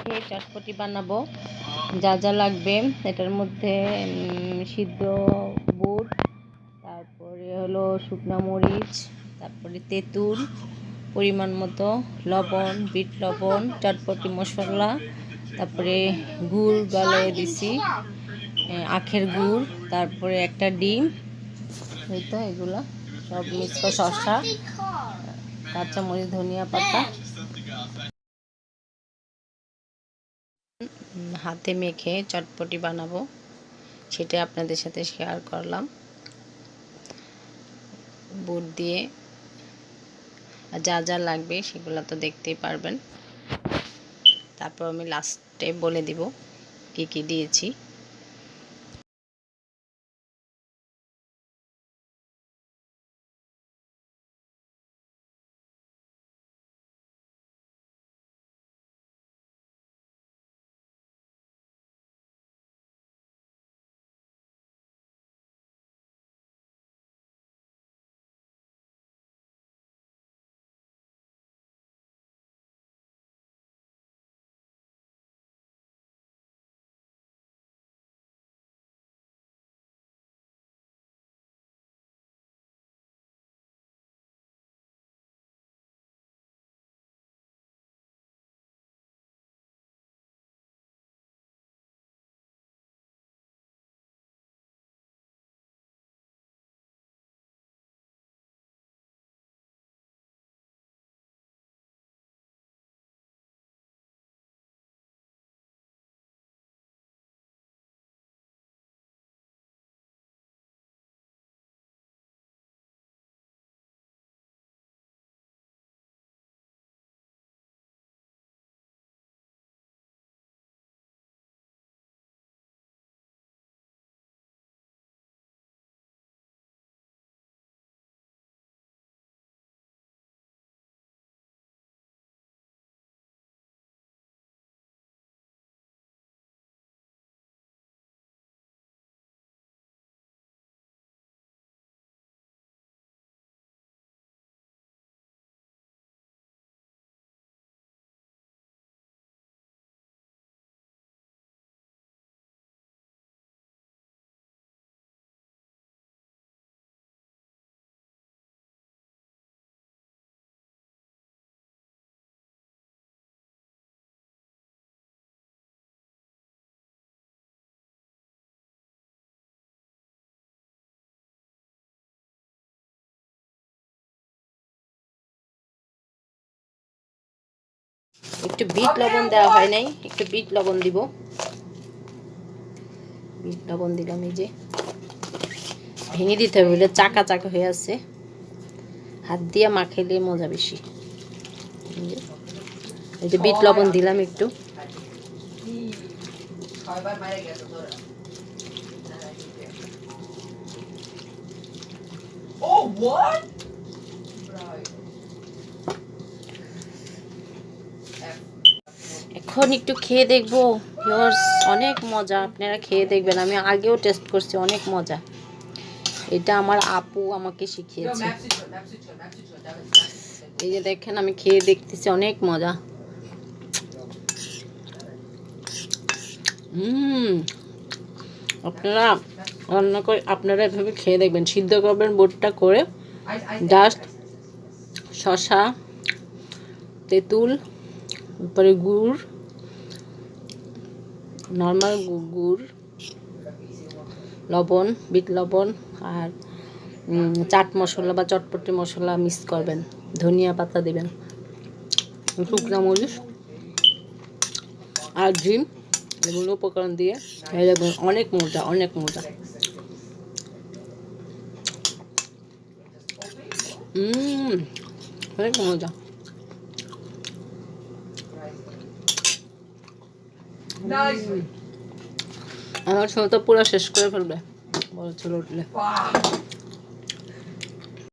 খেয়ে চটপটি বানাবো। যা যা লাগবে, এটার মধ্যে সিদ্ধ বুট তারপরে হলো শুকনো মরিচ, তারপরে তেঁতুল, পরিমাণ মতো লবণ, বিট লবণ, চটপটি মশলা, তারপরে গুড় গলায় দিছি আখের গুড়, তারপরে একটা ডিম, এই তো এগুলো, সব মিক্স শসা, কাঁচামরিচ, ধনিয়া পাতা হাতে মেখে চটপটি বানাবো, সেটা আপনাদের সাথে শেয়ার করলাম। বুট দিয়ে যা যা লাগবে সেগুলো তো দেখতেই পারবেন। তারপর আমি লাস্টে বলে দিব কি কি দিয়েছি। একটু বিট লবণ দেওয়া হয় নাই, একটু বিট লবণ দিব। বিট লবণ দিলাম এই যে। ভেঙে দিতে হবে বলে চাকা চাকা হয়ে আছে। হাত দিয়ে মাখাইলে মজা বেশি। এই যে- বিট লবণ দিলাম একটু? এখন একটু খেয়ে দেখব। অনেক মজা। আপনারা খেয়ে দেখবেন। আমি আগেও টেস্ট করছি, অনেক মজা। এটা আমার আপু আমাকে শিখিয়েছে. এই যে দেখেন, আমি খেয়ে দেখতেছি, অনেক মজা। আপনারা রান্না করে, আপনারা এভাবে খেয়ে দেখবেন। সিদ্ধ করবেন বোটটা করে। জাস্ট শশা তেঁতুল তারপরে গুড়। নর্মাল গুড়, লবণ, বিট লবণ আর চাট মশলা বা চটপটি মশলা মিক্স করবেন। ধনিয়া পাতা দেবেন। শুকনা মরিচ আর ডিম এগুলো উপকরণ দিয়ে। এই দেখবেন অনেক মজা, অনেক হুম অনেক মজা। আমার সময় তো পুরো শেষ করে ফেলবে বড় ছিল উঠলে.